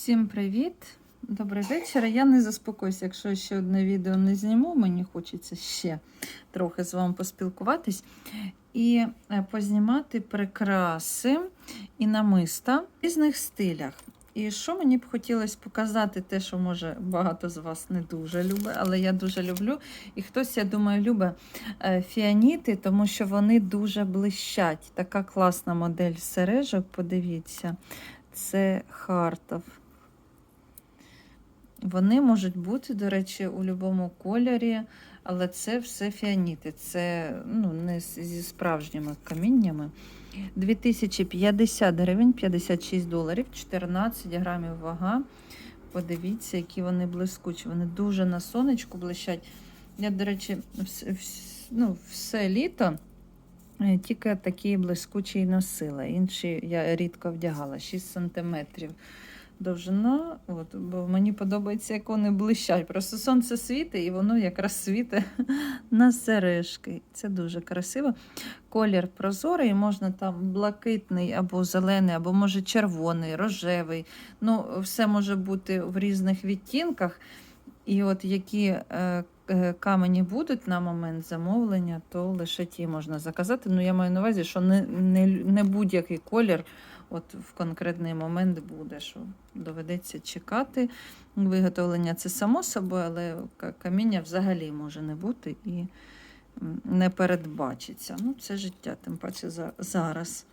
Всім привіт! Добрий вечір. Я не заспокоюся, якщо ще одне відео не зніму. Мені хочеться ще трохи з вами поспілкуватись і е, познімати прикраси і намиста в різних стилях. І що мені б хотілося показати, те, що може багато з вас не дуже любить, але я дуже люблю. І хтось, я думаю, любить е, фіаніти, тому що вони дуже блищать. Така класна модель сережок, подивіться. Це Хартов. Вони можуть бути, до речі, у будь-якому кольорі, але це все фіаніти. Це ну, не зі справжніми каміннями. 2050 гривень, 56 доларів, 14 грамів вага. Подивіться, які вони блискучі. Вони дуже на сонечку блищать. Я, до речі, вс- вс- ну, все літо е, тільки такі блискучі носила. Інші я рідко вдягала, 6 сантиметрів довжина. От, бо мені подобається, як вони блищать. Просто сонце світить, і воно якраз світить на сережки. Це дуже красиво. Колір прозорий, можна там блакитний або зелений, або може червоний, рожевий. Ну, все може бути в різних відтінках. І от які е, е, камені будуть на момент замовлення, то лише ті можна заказати. Ну, я маю на увазі, що не, не, не будь-який колір от в конкретний момент буде, що доведеться чекати. Виготовлення це само собою, але каміння взагалі може не бути і не передбачиться. Ну, це життя, тим паче за- зараз.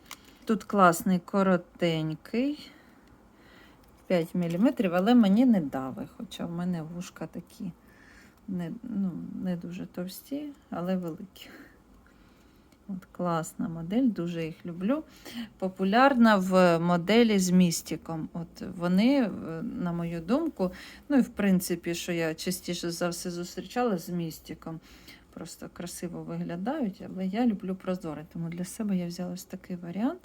Тут класний коротенький. 5 мм, але мені не дави, хоча в мене вушка такі не, ну, не дуже товсті, але великі. От класна модель, дуже їх люблю. Популярна в моделі з містіком. От вони, е, на мою думку, ну і в принципі, що я частіше за все зустрічала з містіком. Просто красиво виглядають, але я люблю прозорий, тому для себе я взяла ось такий варіант.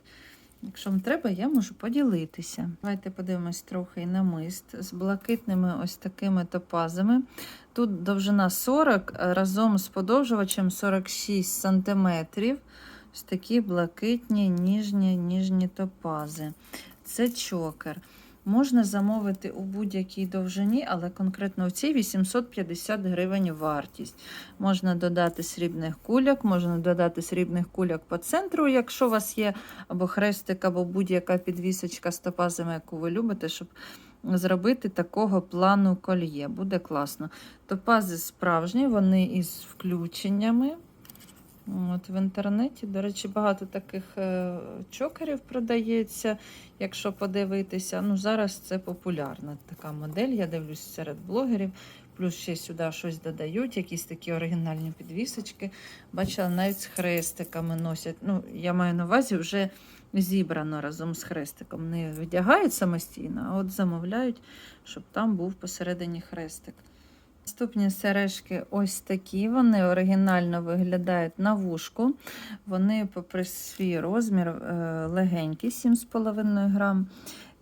Якщо вам треба, я можу поділитися. Давайте подивимось трохи на мист з блакитними ось такими топазами. Тут довжина 40 разом з подовжувачем 46 см. Ось такі блакитні, ніжні, ніжні топази. Це чокер. Можна замовити у будь-якій довжині, але конкретно в цій 850 гривень вартість. Можна додати срібних кульок, можна додати срібних кульок по центру, якщо у вас є або хрестик, або будь-яка підвісочка з топазами, яку ви любите, щоб зробити такого плану кольє. Буде класно. Топази справжні, вони із включеннями. От В інтернеті, до речі, багато таких е, чокерів продається, якщо подивитися. Ну, Зараз це популярна така модель. Я дивлюсь серед блогерів. Плюс ще сюди щось додають, якісь такі оригінальні підвісочки. Бачила, навіть з хрестиками носять. Ну, Я маю на увазі вже зібрано разом з хрестиком. Не вдягають самостійно, а от замовляють, щоб там був посередині хрестик. Наступні сережки ось такі. Вони оригінально виглядають на вушку. Вони, попри свій розмір, е, легенькі, 7,5 грам.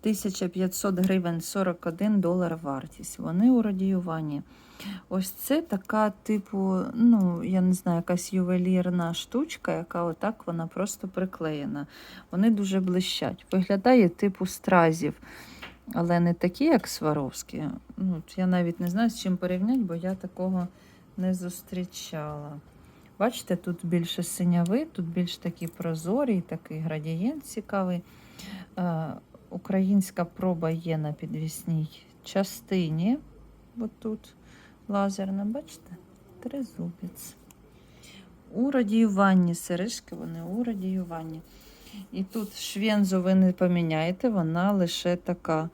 1500 гривень 41 долар вартість. Вони у радіюванні. Ось це така, типу, ну, я не знаю, якась ювелірна штучка, яка отак вона просто приклеєна. Вони дуже блищать. Виглядає типу стразів, але не такі, як Сваровські. Ну, я навіть не знаю, з чим порівняти, бо я такого не зустрічала. Бачите, тут більше синяви, тут більш такий прозорий, такий градієнт цікавий. Е, Українська проба є на підвісній частині. От тут лазерна, бачите? Тризубець. У радіюванні сережки, вони у радіюванні. І тут швензу ви не поміняєте, вона лише така.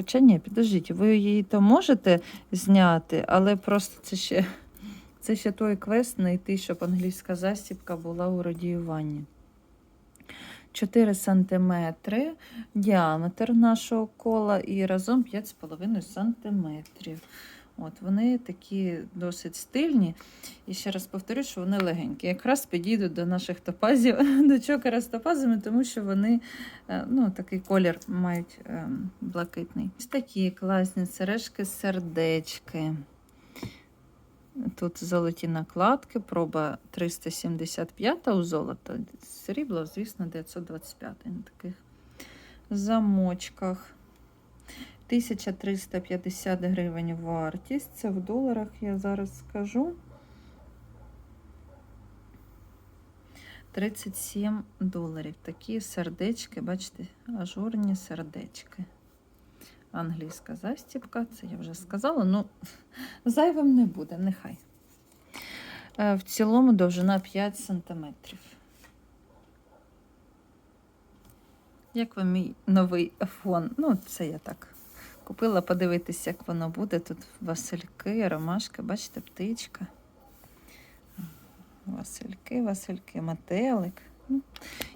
Хоча ні, підождіть, ви її то можете зняти, але просто це ще, це ще той квест знайти, щоб англійська застібка була у радіюванні. 4 см діаметр нашого кола і разом 5,5 см. От Вони такі досить стильні. І ще раз повторю, що вони легенькі. Якраз підійдуть до наших топазів, до чокера з топазами, тому що вони е, ну, такий колір мають е, блакитний. Ось такі класні сережки, сердечки. Тут золоті накладки, проба 375 у золото, срібло, звісно, 925 на таких замочках. 1350 гривень вартість. Це в доларах я зараз скажу. 37 доларів. Такі сердечки, бачите, ажурні сердечки. Англійська застібка, це я вже сказала. Ну, зайвим не буде, нехай. Е, В цілому довжина 5 см. Як вам мій новий фон? Ну, це я так купила подивитися, як воно буде. Тут васильки, ромашки, бачите, птичка. Васильки, Васильки, метелик. Ну,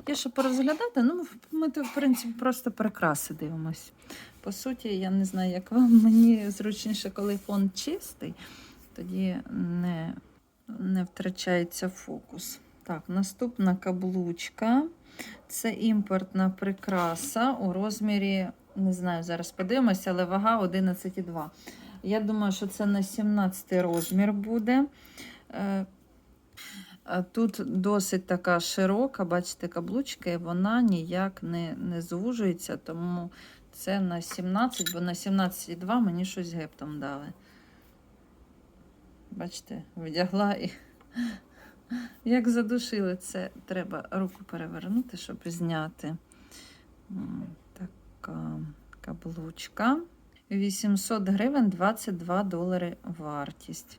є що порозглядати, ну, ми в принципі, просто прикраси дивимось. По суті, я не знаю, як вам мені зручніше, коли фон чистий, тоді не, не втрачається фокус. Так, наступна каблучка. Це імпортна прикраса у розмірі, не знаю, зараз подивимося, але вага 11,2. Я думаю, що це на 17 розмір буде. Е, Тут досить така широка, бачите, каблучка, і вона ніяк не, не звужується, тому це на 17, бо на 17,2 мені щось гептом дали. Бачите, вдягла і як задушили це, треба руку перевернути, щоб зняти. Така каблучка. 800 гривень 22 долари вартість.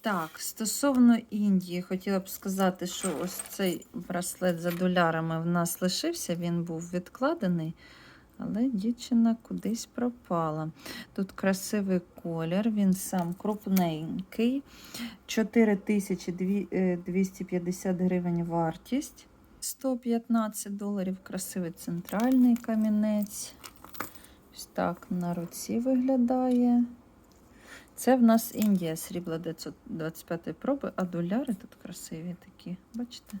Так, стосовно Індії, хотіла б сказати, що ось цей браслет за долярами в нас лишився, він був відкладений, але дівчина кудись пропала. Тут красивий колір, він сам крупненький. 4250 гривень вартість. 115 доларів красивий центральний камінець. Ось так на руці виглядає. Це в нас Індія срібла 925 проби, а доляри тут красиві такі. Бачите?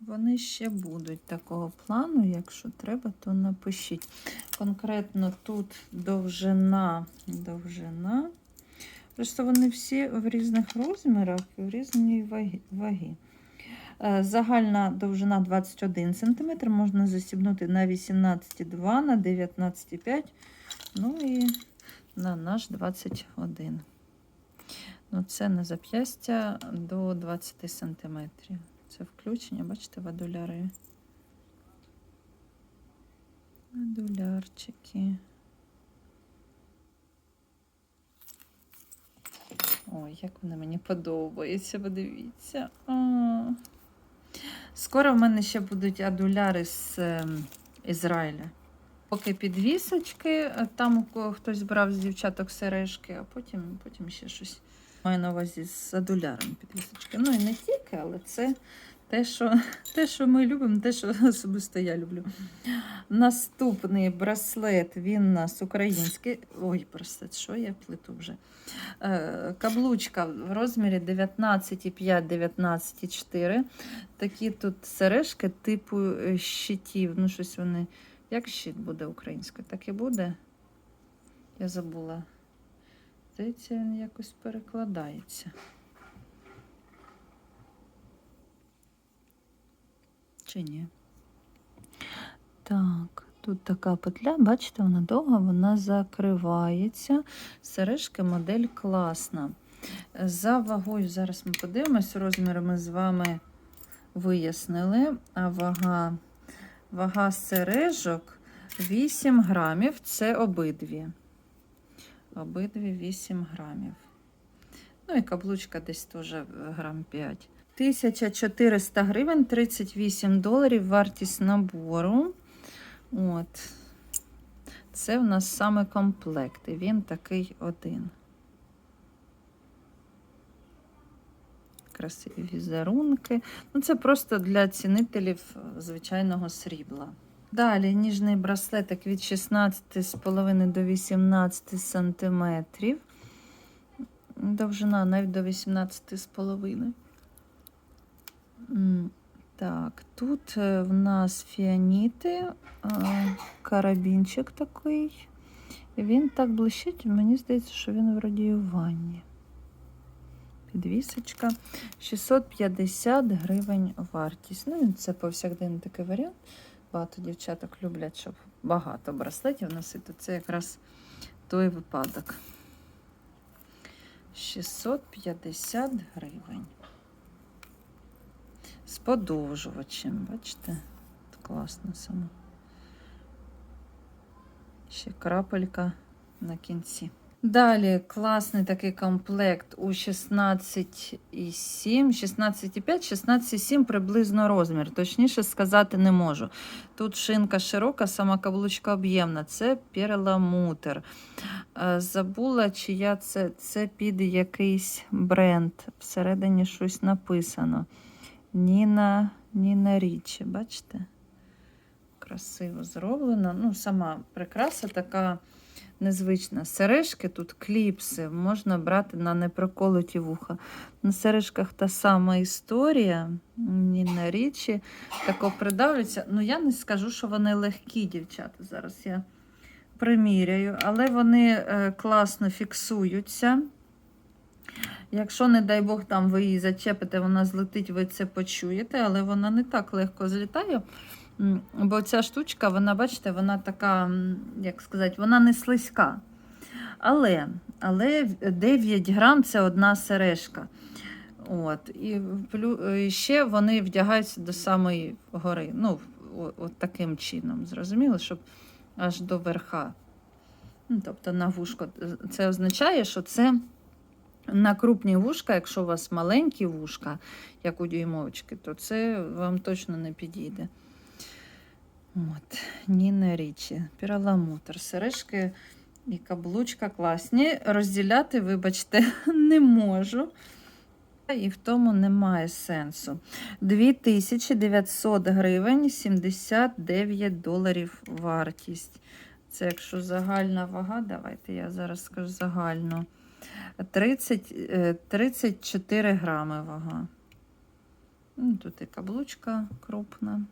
Вони ще будуть такого плану, якщо треба, то напишіть. Конкретно тут довжина, довжина. Просто вони всі в різних розмірах і в різній ваги. Е, Загальна довжина 21 см, можна засібнути на 18,2, на 19,5, ну і на наш 21. Ну, це на зап'ястя до 20 см. Це включення, бачите, водоляри. Водолярчики. Ой, як вони мені подобаються, подивіться. О. Скоро в мене ще будуть адуляри з е, Ізраїля. Поки підвісочки, е, там хтось брав з дівчаток сережки, а потім, потім ще щось. Маю на увазі з адуляром підвісочки. Ну і не тільки, але це те, що, те, що ми любимо, те, що особисто я люблю. Наступний браслет, він у нас український. Ой, браслет, що я плиту вже. Е, Каблучка в розмірі 19,5, 19,4. Такі тут сережки типу е, щитів. Ну, щось вони. Як щит буде українською? Так і буде. Я забула. Здається, він якось перекладається. Чи? Так, тут така петля, бачите, вона довга, вона закривається. Сережки модель класна. За вагою, зараз ми подивимось, розміри ми з вами вияснили. А вага, вага сережок 8 грамів це обидві. Обидві 8 грамів. Ну і каблучка десь теж грам 5. 1400 гривень, 38 доларів вартість набору. От. Це в нас саме комплект. І він такий один. Красиві візерунки. Ну, це просто для цінителів звичайного срібла. Далі ніжний браслетик від 16,5 до 18 сантиметрів. Довжина навіть до 18,5. М, Так, тут е, в нас фіаніти, е, карабінчик такий. Він так блищить, мені здається, що він в радіюванні. підвісочка. 650 гривень вартість. Ну, це повсякденний такий варіант. Багато дівчаток люблять, щоб багато браслетів носити. Це якраз той випадок. 650 гривень. З подовжувачем, бачите? Класно саме. Ще крапелька на кінці. Далі класний такий комплект у 16,7, 16,5, 16,7 приблизно розмір. Точніше сказати не можу. Тут шинка широка, сама каблучка об'ємна. Це перламутр. Е, Забула, чия це, це під якийсь бренд. Всередині щось написано. Ніна, Ніна Річі, бачите? Красиво зроблено. Ну, сама прикраса така незвична. Сережки тут кліпси, можна брати на непроколоті вуха. На сережках та сама історія. Ніна Річі. Тако придавляться. Ну, я не скажу, що вони легкі, дівчата. Зараз я приміряю, але вони е, класно фіксуються. Якщо, не дай Бог, там ви її зачепите, вона злетить, ви це почуєте, але вона не так легко злітає. Бо ця штучка, вона, бачите, вона така, як сказати, вона не слизька. Але, але 9 грам це одна сережка. От. І і ще вони вдягаються до самої гори. Ну, от таким чином, зрозуміло, щоб аж до верха. Ну, тобто на вушко. Це означає, що це на крупні вушка, якщо у вас маленькі вушка, як у дюймовочки, то це вам точно не підійде. От, Ніна Річі, перламутр, сережки і каблучка класні. Розділяти, вибачте, не можу. І в тому немає сенсу. 2900 гривень, 79 доларів вартість. Це якщо загальна вага, давайте я зараз скажу загальну. 30, е, 34 грами вага. Ну, Тут і каблучка крупна.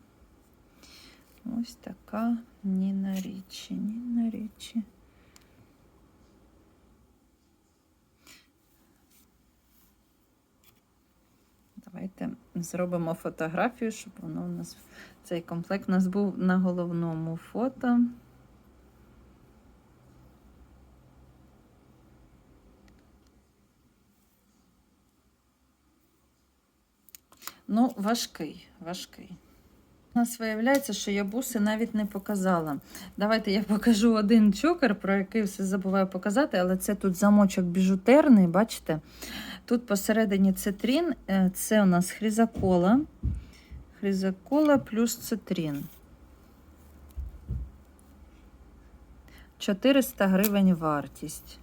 Ось така Ніна Річі. Ніна Річі. Давайте зробимо фотографію, щоб воно у нас цей комплект у нас був на головному фото. Ну, важкий, важкий. У нас виявляється, що я буси навіть не показала. Давайте я покажу один чокер, про який все забуваю показати, але це тут замочок біжутерний, бачите? Тут посередині цитрін, е, це у нас хризакола. Хризакола плюс цитрін. 400 гривень вартість.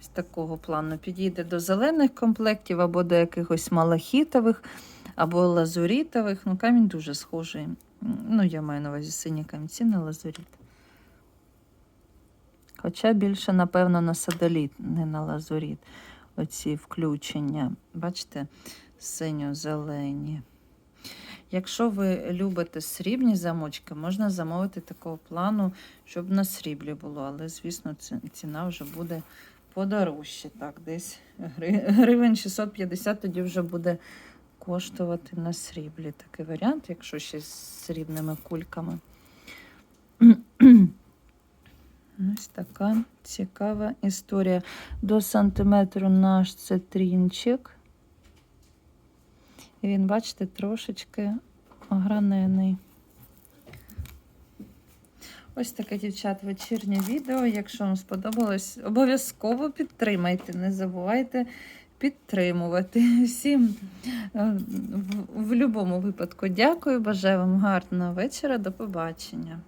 З такого плану підійде до зелених комплектів або до якихось малахітових, або лазурітових. Ну, камінь дуже схожий. Ну, я маю на увазі сині камінці на лазуріт. Хоча більше, напевно, на садоліт, не на лазуріт. Оці включення. Бачите, синьо-зелені. Якщо ви любите срібні замочки, можна замовити такого плану, щоб на сріблі було. Але, звісно, ціна вже буде подорожче. Так, десь гривень 650 тоді вже буде коштувати на сріблі. Такий варіант, якщо ще з срібними кульками. Ось така цікава історія. До сантиметру наш цитрінчик. І він, бачите, трошечки огранений. Ось таке, дівчат, вечірнє відео. Якщо вам сподобалось, обов'язково підтримайте. Не забувайте підтримувати. Всім е, в, в будь-якому випадку дякую. Бажаю вам гарного вечора. До побачення.